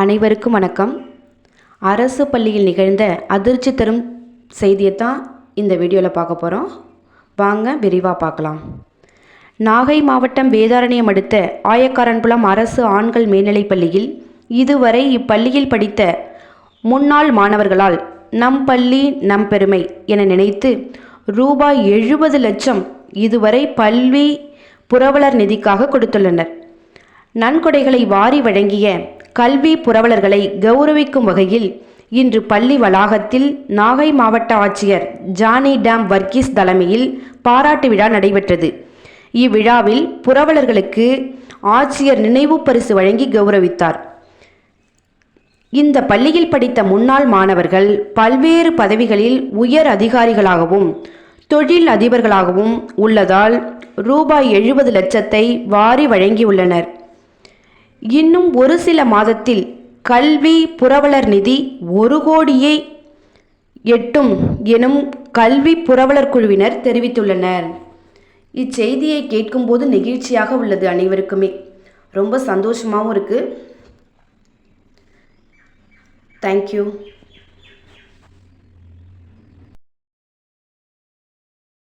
அனைவருக்கும் வணக்கம். அரசு பள்ளியில் நிகழ்ந்த அதிர்ச்சி தரும் செய்தியை தான் இந்த வீடியோவில் பார்க்க போகிறோம் வாங்க விரிவாக பார்க்கலாம். நாகை மாவட்டம் வேதாரண்யம் அடுத்த ஆயக்காரன்புலம் அரசு ஆண்கள் மேல்நிலைப் பள்ளியில் இதுவரை இப்பள்ளியில் படித்த முன்னாள் மாணவர்களால் நம் பள்ளி நம் பெருமை என நினைத்து ரூபாய் எழுபது லட்சம் இதுவரை பல்வி புரவலர் நிதிக்காக கொடுத்துள்ளனர். நன்கொடைகளை வாரி வழங்கிய கல்வி புரவலர்களை கௌரவிக்கும் வகையில் இன்று பள்ளி வளாகத்தில் நாகை மாவட்ட ஆட்சியர் ஜானி டாம் வர்கீஸ் தலைமையில் பாராட்டு விழா நடைபெற்றது. இவ்விழாவில் புரவலர்களுக்கு ஆட்சியர் நினைவு பரிசு வழங்கி கௌரவித்தார். இந்த பள்ளியில் படித்த முன்னாள் மாணவர்கள் பல்வேறு பதவிகளில் உயர் அதிகாரிகளாகவும் தொழில் அதிபர்களாகவும் உள்ளதால் ரூபாய் எழுபது லட்சத்தை வாரி வழங்கியுள்ளனர். இன்னும் ஒரு சில மாதத்தில் கல்வி புரவலர் நிதி ஒரு கோடியே எட்டும் எனும் கல்வி புரவலர் குழுவினர் தெரிவித்துள்ளனர். இச்செய்தியை கேட்கும்போது நெகிழ்ச்சியாக உள்ளது அனைவருக்குமே. ரொம்ப சந்தோஷமாகவும் இருக்குது தேங்க்யூ